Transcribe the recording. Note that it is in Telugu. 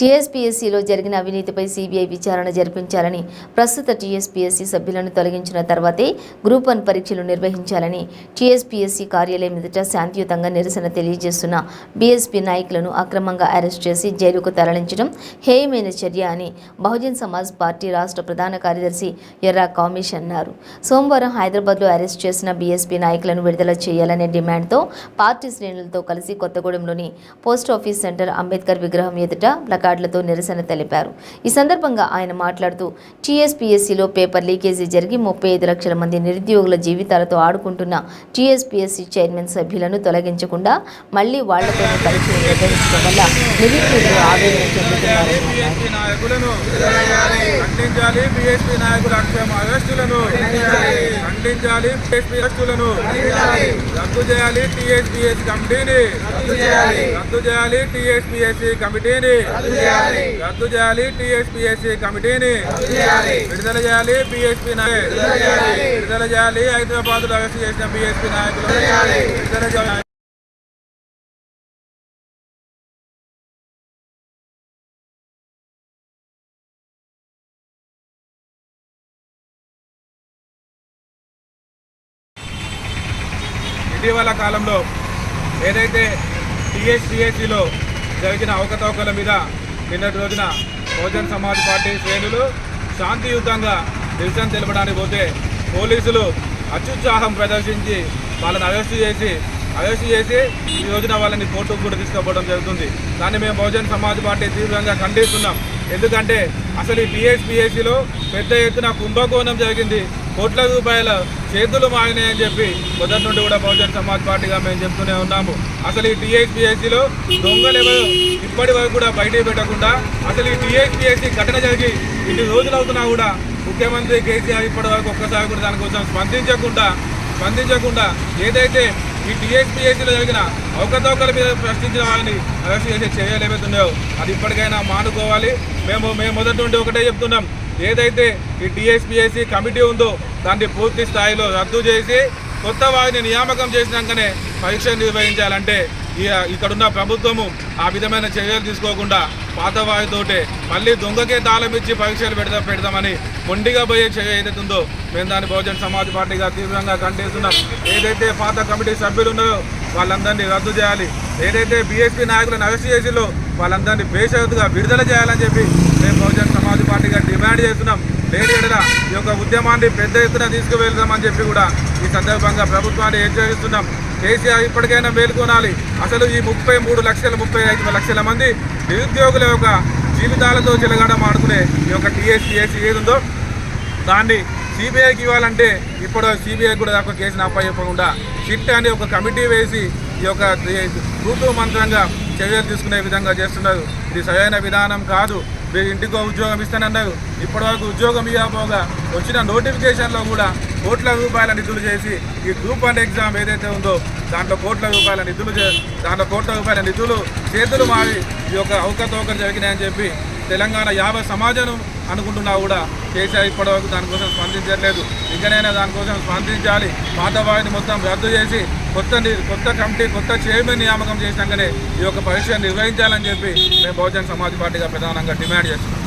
టీఎస్పీఎస్సీలో జరిగిన అవినీతిపై సీబీఐ విచారణ జరిపించాలని ప్రస్తుత టీఎస్పీఎస్సీ సభ్యులను తొలగించిన తర్వాతే గ్రూప్ వన్ పరీక్షలు నిర్వహించాలని టీఎస్పీఎస్సీ కార్యాలయం ఎదుట శాంతియుతంగా నిరసన తెలియజేస్తున్న బీఎస్పీ నాయకులను అక్రమంగా అరెస్ట్ చేసి జైలుకు తరలించడం హేయమైన చర్య అని బహుజన్ సమాజ్ పార్టీ రాష్ట్ర ప్రధాన కార్యదర్శి ఎర్రా కామిష్ అన్నారు. సోమవారం హైదరాబాద్లో అరెస్ట్ చేసిన బీఎస్పీ నాయకులను విడుదల చేయాలనే డిమాండ్తో పార్టీ శ్రేణులతో కలిసి కొత్తగూడెంలోని పోస్ట్ ఆఫీస్ సెంటర్ అంబేద్కర్ విగ్రహం ఎదుట ప్లకార్డులతో నిరసన తెలిపారు. ఈ సందర్భంగా ఆయన మాట్లాడుతూ టీఎస్పీఎస్సీలో పేపర్ లీకేజీ జరిగి ముప్పై ఐదు లక్షల మంది నిరుద్యోగుల జీవితాలతో ఆడుకుంటున్న టీఎస్పీఎస్సీ చైర్మన్ సభ్యులను తొలగించకుండా మళ్ళీ వాళ్ళతోనే పరీక్షలు నిర్వహించడం వల్ల నిరుద్యోగులు ఆవేదన చెందుతున్నారు ఖండించాలి. బీఎస్పీ నాయకుల అక్రమ అరెస్టులను ఖండించాలి. బీఎస్పీ అరెస్టులను రద్దు చేయాలి. టీఎస్పీఎస్ కమిటీని రద్దు చేయాలి. టీఎస్పీఎస్సీ కమిటీని రద్దు చేయాలి. టీఎస్పీఎస్సీ కమిటీని విడుదల చేయాలి. బీఎస్పీ విడుదల చేయాలి. హైదరాబాద్లో అరెస్ట్ చేసిన బీఎస్పీ నాయకులు విడుదల చేయాలి. ఇటీవల కాలంలో ఏదైతే టీఎస్టీఎస్సీలో జరిగిన అవకతవకల మీద నిన్నటి రోజున బహుజన్ సమాజ్ పార్టీ శ్రేణులు శాంతియుతంగా నిరసన తెలపడానికి పోతే పోలీసులు అత్యుత్సాహం ప్రదర్శించి వాళ్ళని అరెస్టు చేసి అరెస్టు చేసి ఈ రోజున వాళ్ళని కోర్టుకు కూడా తీసుకుపోవడం జరుగుతుంది. దాన్ని మేము బహుజన్ సమాజ్ పార్టీ తీవ్రంగా ఖండిస్తున్నాం. ఎందుకంటే అసలు ఈ టీఎస్పీఎస్సీలో పెద్ద ఎత్తున కుంభకోణం జరిగింది. కోట్ల రూపాయల చేతులు మాగినాయని చెప్పి మొదటి నుండి కూడా బహుజన్ సమాజ్ పార్టీగా మేము చెప్తూనే ఉన్నాము. అసలు ఈ టీఎస్పీఎస్సీలో దొంగలు ఎవరు ఇప్పటి వరకు కూడా బయటికి పెట్టకుండా అసలు ఈ టీఎస్పీఎస్సీ ఘటన జరిగి ఇన్ని రోజులు అవుతున్నా కూడా ముఖ్యమంత్రి కేసీఆర్ ఇప్పటి వరకు ఒక్కసారి కూడా దానికోసం స్పందించకుండా స్పందించకుండా ఏదైతే ఈ టీఎస్పీఎస్సీలో జరిగిన అవకతవకల మీద ప్రశ్నించిన వారిని అరెస్ట్ చేసే చర్యలు ఏవైతే అది ఇప్పటికైనా మానుకోవాలి. మేము మేము మొదటి నుండి ఒకటే చెప్తున్నాం. ఏదైతే ఈ టీఎస్పీఎస్సీ కమిటీ ఉందో దాన్ని పూర్తి స్థాయిలో రద్దు చేసి కొత్త వారిని నియామకం చేసినాకనే పరీక్ష నిర్వహించాలంటే ఈ ఇక్కడున్న ప్రభుత్వము ఆ విధమైన చర్యలు తీసుకోకుండా పాత వారితోటే మళ్ళీ దొంగకే తాళం ఇచ్చి పరీక్షలు పెడతా పెడతామని మొండిగా పోయే చర్య ఏదైతే ఉందో మేము దాన్ని బహుజన్ సమాజ్ పార్టీగా తీవ్రంగా ఖండిస్తున్నాం. ఏదైతే పాత కమిటీ సభ్యులు ఉన్నారో వాళ్ళందరినీ రద్దు చేయాలి. ఏదైతే బీఎస్పీ నాయకులను అరెస్ట్ చేసిలో వాళ్ళందరినీ బేషరతుగా విడుదల చేయాలని చెప్పి మేము బహుజన్ సమాజ్ పార్టీగా డిమాండ్ చేస్తున్నాం. లేని ఎడల ఈ యొక్క ఉద్యమాన్ని పెద్ద ఎత్తున తీసుకువెళ్దామని చెప్పి కూడా ఈ సందర్భంగా ప్రభుత్వాన్ని హెచ్చరిస్తున్నాం. కేసీఆర్ ఇప్పటికైనా మేల్కొనాలి. అసలు ఈ ముప్పై మూడు లక్షల ముప్పై ఐదు లక్షల మంది నిరుద్యోగుల యొక్క జీవితాలతో చెలగాడం ఆడుకునే ఈ యొక్క టీఎస్పీఎస్సీ ఏది ఉందో దాన్ని సిబిఐకి ఇవ్వాలంటే ఇప్పుడు సిబిఐ కూడా దాకా కేసును అప్పచెప్పకుండా చిట్ అనే ఒక కమిటీ వేసి ఈ యొక్క తూతూ మంత్రంగా చర్యలు తీసుకునే విధంగా చేస్తున్నారు. ఇది సరైన విధానం కాదు. మీరు ఇంటికో ఉద్యోగం ఇస్తానన్నారు ఇప్పటివరకు ఉద్యోగం ఇవ్వకపోగా వచ్చిన నోటిఫికేషన్లో కూడా కోట్ల రూపాయల నిధులు చేసి ఈ గ్రూప్ వన్ ఎగ్జామ్ ఏదైతే ఉందో దాంట్లో కోట్ల రూపాయల నిధులు దాంట్లో కోట్ల రూపాయల నిధులు చేతులు మారి ఈ యొక్క అవకతవకలు జరిగినాయని చెప్పి తెలంగాణ యాభై సమాజం అనుకుంటున్నా కూడా కేసీఆర్ ఇప్పటివరకు దానికోసం స్పందించట్లేదు. ఇంకనైనా దానికోసం స్పందించాలి. పాత వారిని మొత్తం రద్దు చేసి కొత్త కొత్త కమిటీ కొత్త చైర్మన్ నియామకం చేసినాకనే ఈ యొక్క పరీక్ష నిర్వహించాలని చెప్పి మేము బహుజన సమాజ్ పార్టీగా ప్రధానంగా డిమాండ్ చేస్తున్నాం.